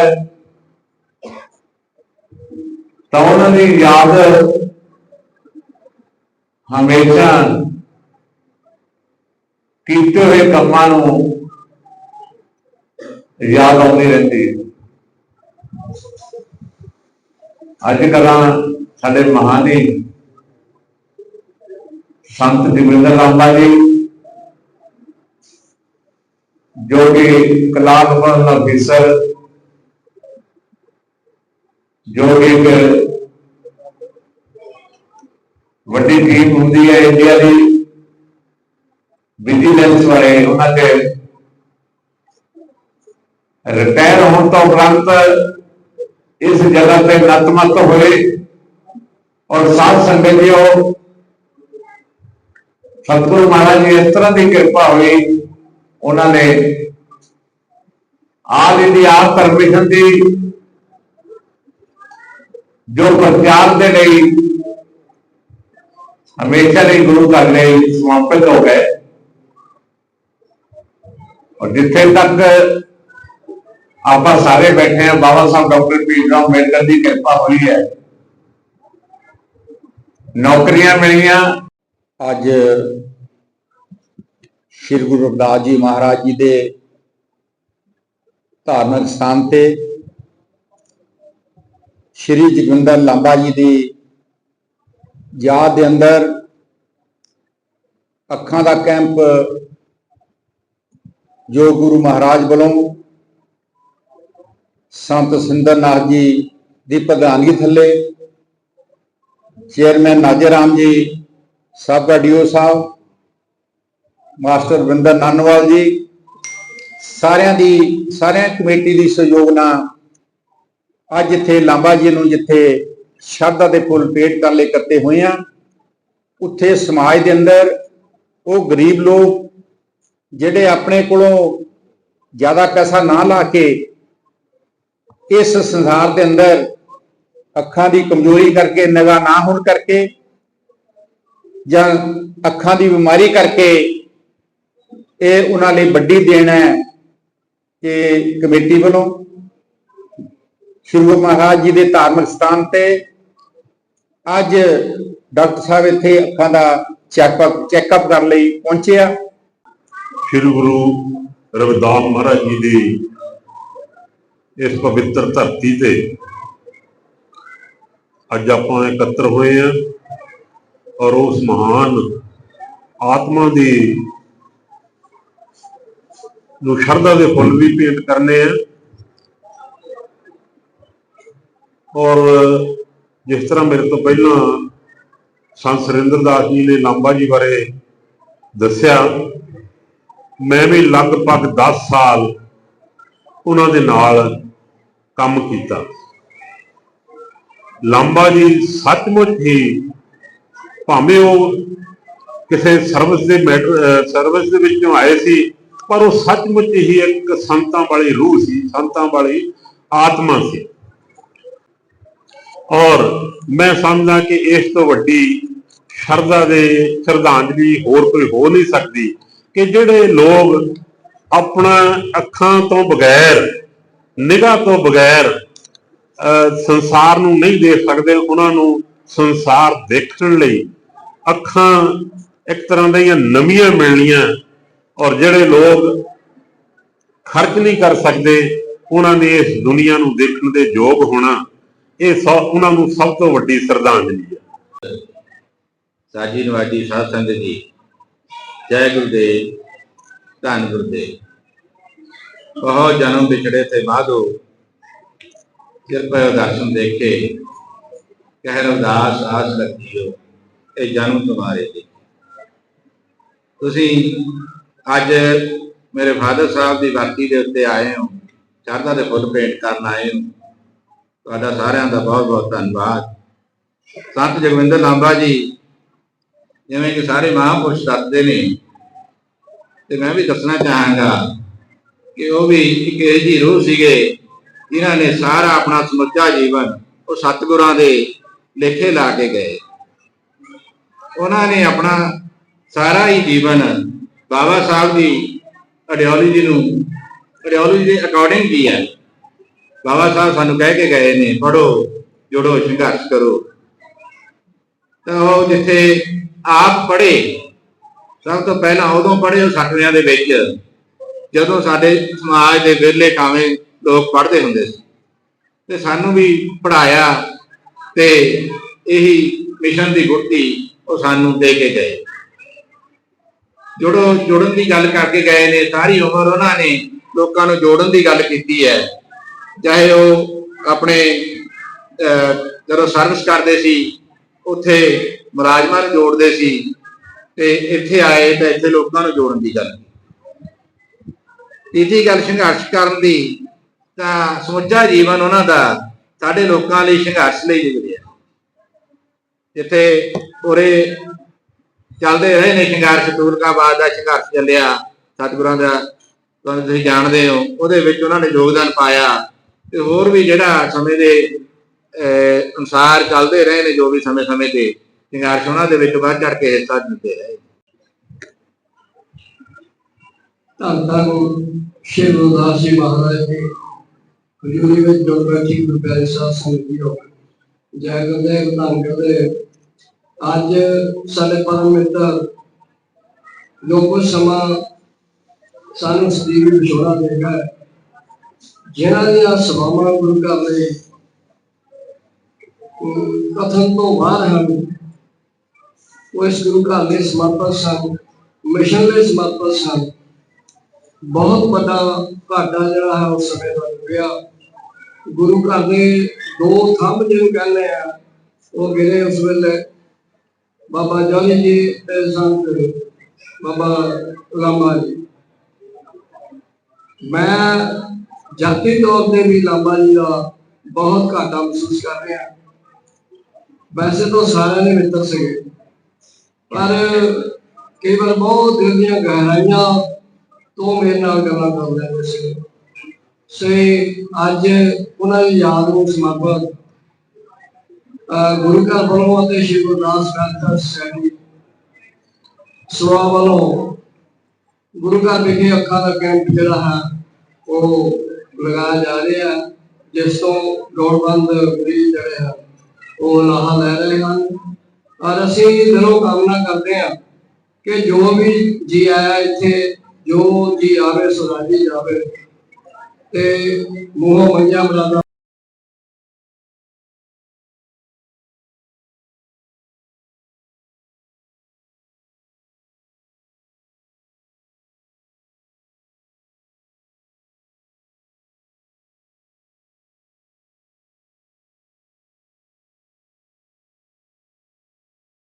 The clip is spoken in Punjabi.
ਹੈ। ਤਾਂ ਉਹਨਾਂ ਦੀ ਯਾਦ ਹਮੇਸ਼ਾ ਕੀਤੇ ਹੋਏ ਕੰਮਾਂ ਨੂੰ ਯਾਦ ਆਉਂਦੀ ਰਹਿੰਦੀ ਹੈ। ਅੱਜ ਕੱਲ੍ਹ ਸਾਡੇ ਮਹਾਨੀ ਸੰਤ ਜਗਿੰਦਰ ਰਾਮਾ ਜੀ, ਜੋ ਕਿ ਕਲਾਕ ਦਾ ਅਫਸਰ ਜੋ ਇੱਕ ਵੱਡੀ ਟੀਮ ਹੁੰਦੀ ਹੈ ਇੰਡੀਆ ਦੀ ਵਿਜੀਲੈਂਸ ਵਾਲੇ ਉਹਨਾਂ ਦੇ ਰਿਟਾਇਰ ਹੋਣ ਤੋਂ ਉਪਰੰਤ ਇਸ ਜਗ੍ਹਾ ਤੇ ਨਤਮਸਤ ਹੋਏ ਔਰ ਸਾਧ ਸੰਗਤ ਸਤਿਗੁਰੂ ਮਹਾਰਾਜ ਜੀ ਇਸ ਤਰ੍ਹਾਂ ਦੀ ਕਿਰਪਾ ਹੋਈ, ਉਹਨਾਂ ਨੇ ਆਲ ਇੰਡੀਆ ਧਰਮ ਮਿਸ਼ਨ ਦੀ ਜੋ ਪ੍ਰਚਾਰ ਦੇ ਲਈ ਹਮੇਸ਼ਾ ਲਈ ਗੁਰੂ ਘਰ ਲਈ ਸਮਰਪਿਤ ਹੋ ਗਏ। ਔਰ ਜਿੱਥੇ ਤੱਕ ਆਪਾਂ ਸਾਰੇ ਬੈਠੇ ਹਾਂ, ਬਾਬਾ ਸਾਹਿਬ ਡਾਕਟਰ ਭੀਮਰਾਓ ਅੰਬੇਡਕਰ ਦੀ ਕਿਰਪਾ ਹੋਈ ਹੈ। ਨੌਕਰੀਆਂ ਮਿਲੀਆਂ। ਅੱਜ ਸ੍ਰੀ ਗੁਰੂ ਰਵਿਦਾਸ ਜੀ ਮਹਾਰਾਜ ਜੀ ਦੇ ਧਾਰਮਿਕ ਸਥਾਨ ਤੇ ਸ੍ਰੀ ਜਗਵਿੰਦਰ ਲਾਂਬਾ ਜੀ ਦੀ ਯਾਦ ਦੇ ਅੰਦਰ ਅੱਖਾਂ ਦਾ ਕੈਂਪ ਜੋ ਗੁਰੂ ਮਹਾਰਾਜ ਵੱਲੋਂ ਸੰਤ ਸਿੰਦਰਨਾਥ ਜੀ ਦੀ ਪ੍ਰਧਾਨਗੀ ਥੱਲੇ ਚੇਅਰਮੈਨ ਨਾਜਰ ਰਾਮ ਜੀ ਸਾਬਕਾ ਡੀਓ ਸਾਹਿਬ, ਮਾਸਟਰ ਵਿੰਦਰ ਨਾਨਵਾਲ ਜੀ, ਸਾਰਿਆਂ ਦੀ ਸਾਰਿਆਂ ਕਮੇਟੀ ਦੀ ਸਹਿਯੋਗ ਨਾਲ ਅੱਜ ਇੱਥੇ ਲਾਂਬਾ ਜੀ ਨੂੰ ਜਿੱਥੇ ਸ਼ਰਧਾ ਦੇ ਫੁੱਲ ਪੇਟ ਕਰਨ ਲਈ ਇਕੱਠੇ ਹੋਏ ਆ ਉੱਥੇ ਸਮਾਜ ਦੇ ਅੰਦਰ ਉਹ ਗਰੀਬ ਲੋਕ ਜਿਹੜੇ ਆਪਣੇ ਕੋਲੋਂ ਜ਼ਿਆਦਾ ਪੈਸਾ ਨਾ ਲਾ ਕੇ ਇਸ ਸੰਸਾਰ ਦੇ ਅੰਦਰ ਅੱਖਾਂ ਦੀ ਕਮਜ਼ੋਰੀ ਕਰਕੇ, ਨਿਗਾਹ ਨਾ ਹੋਣ ਕਰਕੇ ਜਾਂ ਅੱਖਾਂ ਦੀ ਬਿਮਾਰੀ ਕਰਕੇ ਇਹ ਉਹਨਾਂ ਲਈ ਵੱਡੀ ਦੇਣ ਹੈ ਕਿ ਕਮੇਟੀ ਵੱਲੋਂ ਸ਼੍ਰੀ ਗੁਰੂ ਮਹਾਰਾਜ ਜੀ ਦੇ ਧਾਰਮਿਕ ਸਥਾਨ ਤੇ ਅੱਜ ਡਾਕਟਰ ਸਾਹਿਬ ਇੱਥੇ ਅੱਖਾਂ ਦਾ ਚੈੱਕਅਪ ਚੈੱਕਅਪ ਕਰਨ ਲਈ ਪਹੁੰਚਿਆ ਸ੍ਰੀ ਗੁਰੂ ਰਵਿਦਾਸ ਮਹਾਰਾਜ ਜੀ ਦੀ ਇਸ ਪਵਿੱਤਰ ਧਰਤੀ ਤੇ ਅੱਜ ਆਪਾਂ ਇਕੱਤਰ ਹੋਏ ਆ ਔਰ ਉਸ ਮਹਾਨ ਆਤਮਾ ਦੀ ਨੂੰ ਸ਼ਰਧਾ ਦੇ ਫੁੱਲ ਵੀ ਭੇਂਟ ਕਰਨੇ ਆ। ਔਰ ਜਿਸ ਤਰ੍ਹਾਂ ਮੇਰੇ ਤੋਂ ਪਹਿਲਾਂ ਸੰਤ ਸੁਰਿੰਦਰ ਦਾਸ ਜੀ ਨੇ ਲਾਂਬਾ ਜੀ ਬਾਰੇ ਦੱਸਿਆ, ਮੈਂ ਵੀ ਲਗਭਗ 10 ਸਾਲ ਉਹਨਾਂ ਦੇ ਨਾਲ ਕੰਮ ਕੀਤਾ। ਲਾਂਬਾ ਜੀ ਸੱਚਮੁੱਚ ਹੀ ਭਾਵੇਂ ਉਹ ਕਿਸੇ ਸਰਵਿਸ ਦੇ ਮੈਟਰ ਸਰਵਿਸ ਦੇ ਵਿੱਚੋਂ ਆਏ ਸੀ, ਪਰ ਉਹ ਸੱਚਮੁੱਚ ਹੀ ਇੱਕ ਸੰਤਾਂ ਵਾਲੀ ਰੂਹ ਸੀ, ਸੰਤਾਂ ਵਾਲੀ ਆਤਮਾ ਸੀ। ਔਰ ਮੈਂ ਸਮਝਦਾ ਕਿ ਇਸ ਤੋਂ ਵੱਡੀ ਸ਼ਰਧਾ ਦੇ ਸ਼ਰਧਾਂਜਲੀ ਹੋਰ ਕੋਈ ਹੋ ਨਹੀਂ ਸਕਦੀ ਕਿ ਜਿਹੜੇ ਲੋਕ ਆਪਣਾ ਅੱਖਾਂ ਤੋਂ ਬਗੈਰ ਨਿਗਾਹ ਤੋਂ ਬਗੈਰ ਅਹ, ਸੰਸਾਰ ਨੂੰ ਨਹੀਂ ਦੇਖ ਸਕਦੇ ਉਹਨਾਂ ਨੂੰ ਸੰਸਾਰ ਦੇਖਣ ਲਈ ਅੱਖਾਂ ਇੱਕ ਤਰ੍ਹਾਂ ਦੀਆਂ ਨਵੀਆਂ ਮਿਲਣੀਆਂ ਔਰ ਜਿਹੜੇ ਲੋਕ ਖਰਚ ਨਹੀਂ ਕਰ ਸਕਦੇ ਉਹਨਾਂ ਨੇ ਇਸ ਦੁਨੀਆ ਨੂੰ ਦੇਖਣ ਦੇ ਯੋਗ ਹੋਣਾ। ਇਹ ਸਭ ਉਹਨਾਂ ਨੂੰ ਸਭ ਤੋਂ ਵੱਡੀ ਸ਼ਰਧਾਂਜਲੀ ਹੈ। ਸਾਜੀ ਨਵਾਜੀ ਸਾਧ ਸੰਗਤ ਜੀ, ਜੈ ਗੁਰਦੇਵ, ਧੰਨ ਗੁਰਦੇਵ। ਬਹੁਤ ਜਨਮ ਵਿਛੜੇ ਤੇ ਮਾਧੋ ਕਿਰਪਾ ਦਰਸ਼ਨ ਦੇਖੇ। ਕਹਿ ਰਵਦਾਸ ਆਸ ਰੱਖਿਓ, ਇਹ ਜਨਮ ਤੁਹਾਰੇ ਦੇ ਤੁਸੀਂ ਅੱਜ ਮੇਰੇ ਫਾਦਰ ਸਾਹਿਬ ਦੀ ਵਰਤੀ ਦੇ ਉੱਤੇ ਆਏ ਹੋ ਚਰਦਾ ਦੇ ਫੁੱਲ ਭੇਂਟ ਕਰਨ ਆਏ ਹੋ। ਤੁਹਾਡਾ ਸਾਰਿਆਂ ਦਾ ਬਹੁਤ ਬਹੁਤ ਧੰਨਵਾਦ। ਸੰਤ ਜਗਵਿੰਦਰ ਲਾਂਬਾ ਜੀ, ਜਿਵੇਂ ਕਿ ਸਾਰੇ ਮਹਾਂਪੁਰਸ਼ ਦੱਸਦੇ ਨੇ, ਤੇ ਮੈਂ ਵੀ ਦੱਸਣਾ ਚਾਹਾਂਗਾ ਕਿ ਉਹ ਵੀ ਇੱਕ ਇਹੋ ਜਿਹੀ ਰੂਹ ਸੀਗੇ, ਜਿਨ੍ਹਾਂ ਨੇ ਸਾਰਾ ਆਪਣਾ ਸਮੁੱਚਾ ਜੀਵਨ ਉਹ ਸਤਿਗੁਰਾਂ ਦੇ ਲੇਖੇ ਲਾ ਕੇ ਗਏ। ਉਹਨਾਂ ਨੇ ਆਪਣਾ ਸਾਰਾ ਹੀ ਜੀਵਨ ਬਾਬਾ ਸਾਹਿਬ ਦੀ ਆਈਡੀਓਲੋਜੀ ਨੂੰ ਆਈਡੀਓਲੋਜੀ ਦੇ ਅਕੋਰਡਿੰਗ ਜੀਆ ਬਾਬਾ ਸਾਹਿਬ ਸਾਨੂੰ ਕਹਿ ਕੇ ਗਏ ਨੇ ਪੜੋ ਜੁੜੋ, ਸੰਘਰਸ਼ ਕਰੋ। ਤਾਂ ਉਹ ਜਿੱਥੇ ਆਪ ਪੜ੍ਹੇ, ਸਭ ਤੋਂ ਪਹਿਲਾਂ ਉਦੋਂ ਪੜ੍ਹੇ ਉਹ ਸੱਤਵਿਆਂ ਦੇ ਵਿੱਚ, ਜਦੋਂ ਸਾਡੇ ਸਮਾਜ ਦੇ ਵਿਰਲੇ ਕਾਵੇਂ ਲੋਕ ਪੜ੍ਹਦੇ ਹੁੰਦੇ ਸੀ। ਤੇ ਸਾਨੂੰ ਵੀ ਪੜਾਇਆ ਤੇ ਇਹੀ ਮਿਸ਼ਨ ਦੀ ਗੁੱਟੀ ਉਹ ਸਾਨੂੰ ਦੇ ਕੇ ਗਏ। ਜੁੜੋ, ਜੁੜਨ ਦੀ ਗੱਲ ਕਰਕੇ ਗਏ ਨੇ, ਸਾਰੀ ਉਮਰ ਉਹਨਾਂ ਨੇ ਲੋਕਾਂ ਨੂੰ ਜੋੜਨ ਦੀ ਗੱਲ ਕੀਤੀ ਹੈ। ਚਾਹੇ ਉਹ ਆਪਣੇ ਅਹ, ਜਦੋਂ ਸਰਵਿਸ ਕਰਦੇ ਸੀ ਉੱਥੇ ਮੁਲਾਜ਼ਮਾਂ ਨੂੰ ਜੋੜਦੇ ਸੀ ਤੇ ਇੱਥੇ ਆਏ ਤਾਂ ਇੱਥੇ ਲੋਕਾਂ ਨੂੰ ਜੋੜਨ ਦੀ ਗੱਲ। ਤੀਜੀ ਗੱਲ ਸੰਘਰਸ਼ ਕਰਨ ਦੀ ਤਾਂ ਸਮੁੱਚਾ ਜੀਵਨ ਉਹਨਾਂ ਦਾ ਸਾਡੇ ਲੋਕਾਂ ਲਈ ਸੰਘਰਸ਼ ਲਈ ਗੁਜ਼ਰਿਆ ਜਿੱਥੇ ਉਰੇ ਚੱਲਦੇ ਰਹੇ ਨੇ ਸੰਘਰਸ਼ ਤੂਰਕਾਬਾਦ ਦਾ ਸੰਘਰਸ਼ ਚੱਲਿਆ ਸਤਿਗੁਰਾਂ ਦਾ ਤੁਹਾਨੂੰ ਤੁਸੀਂ ਜਾਣਦੇ ਹੋ ਉਹਦੇ ਵਿੱਚ ਉਹਨਾਂ ਨੇ ਯੋਗਦਾਨ ਪਾਇਆ। ਤੇ ਹੋਰ ਵੀ ਜਿਹੜਾ ਸਮੇਂ ਦੇ ਅਹ, ਅਨੁਸਾਰ ਚੱਲਦੇ ਰਹੇ ਨੇ ਜੋ ਵੀ ਸਮੇਂ-ਸਮੇਂ ਤੇ ਸੰਘਰਸ਼ ਉਹਨਾਂ ਦੇ ਵਿੱਚ ਵੱਧ ਚੜ ਕੇ ਹਿੱਸਾ ਦਿੰਦੇ ਰਹੇ ਧੰਨ ਧੰਨ ਸ਼੍ਰੀ ਗੁਰੂਦਾਸ ਜੀ ਮਹਾਰਾਜ ਜੀ। ਹਜ਼ੂਰੀ ਵਿੱਚ ਜੁੜ ਬੈਠੀ ਗੁਰੂ ਪਿਆਰੇ ਸਾਧ ਸੰਗਤ ਜੈ ਗੁਰਦੇਵ ਧੰਨ ਗੁਰਦੇਵ ਅੱਜ ਸਾਡੇ ਪਰਮ ਮਿੱਤਰ ਜੋ ਕੁਝ ਸਮਾਂ ਸਾਨੂੰ ਸਦੀਵੀ ਵਿਛੋੜਾ ਦੇਗਾ ਜਿਨ੍ਹਾਂ ਦੀਆਂ ਸਭਾਵਾਂ ਗੁਰੂ ਘਰ ਦੇ ਕਥਨ ਤੋਂ ਬਾਹਰ ਹਨ, ਉਹ ਇਸ ਗੁਰੂ ਘਰ ਦੇ ਸਮਰਪਿਤ ਸਨ, ਮਿਸ਼ਨ ਲਈ ਸਮਰਪਿਤ ਸਨ। ਬਹੁਤ ਵੱਡਾ ਘਾਟਾ ਜਿਹੜਾ ਹੈ ਉਸ ਸਮੇਂ ਦਾ ਹੋਇਆ ਗੁਰੂ ਘਰ ਦੇ ਦੋ ਥੰਮ ਜਿਹਨੂੰ ਕਹਿੰਦੇ ਆ, ਉਹ ਗਿਰੇ ਉਸ ਵੇਲੇ। ਬਾਬਾ ਜੋਨੀ ਜੀ ਤੇ ਸੰਤ ਬਾਬਾ ਲਾਮਾ ਜੀ। ਮੈਂ ਜਾਤੀ ਤੌਰ ਤੇ ਵੀ ਲਾਮਾ ਜੀ ਦਾ ਬਹੁਤ ਘਾਟਾ ਮਹਿਸੂਸ ਕਰ ਰਿਹਾ। ਵੈਸੇ ਤਾਂ ਸਾਰਿਆਂ ਦੇ ਮਿੱਤਰ ਸੀਗੇ। ਪਰ ਕਈ ਵਾਰ ਬਹੁਤ ਦਿਲ ਦੀਆਂ ਗਹਿਰਾਈਆਂ ਤੋਂ ਮੇਰੇ ਨਾਲ ਗੱਲਾਂ ਕਰਦੇ ਹੁੰਦੇ ਸੀ। ਸੇ ਅੱਜ ਉਹਨਾਂ ਦੀ ਯਾਦ ਨੂੰ ਸਮਰਪਿਤ ਗੁਰੂ ਘਰ ਵੱਲੋਂ ਅਤੇ ਸ਼੍ਰੀ ਗੁਰਦਾਸ ਗ੍ਰੰਥ ਸੋਸਾਇਟੀ ਸਵਾ ਵੱਲੋਂ ਗੁਰੂ ਘਰ ਵਿਖੇ ਅੱਖਾਂ ਦਾ ਕੈਂਪ ਜਿਹੜਾ ਹੈ, ਉਹ ਲਗਾਇਆ ਜਾ ਰਿਹਾ ਹੈ, ਜਿਸ ਤੋਂ ਲੋੜਵੰਦ ਮਰੀਜ਼ ਜਿਹੜੇ ਹਨ ਉਹ ਲਾਹਾ ਲੈ ਰਹੇ ਹਨ। ਔਰ ਅਸੀਂ ਦਿਲੋਂ ਕਾਮਨਾ ਕਰਦੇ ਹਾਂ ਕਿ ਜੋ ਵੀ ਜੀ ਆਇਆ ਇੱਥੇ, ਜੋ ਜੀ ਆਵੇ ਸੋ ਰਾਜੀ ਜਾਵੇ ਤੇ ਮੂੰਹੋਂ ਮੰਗਿਆ ਮਰਾਦਾ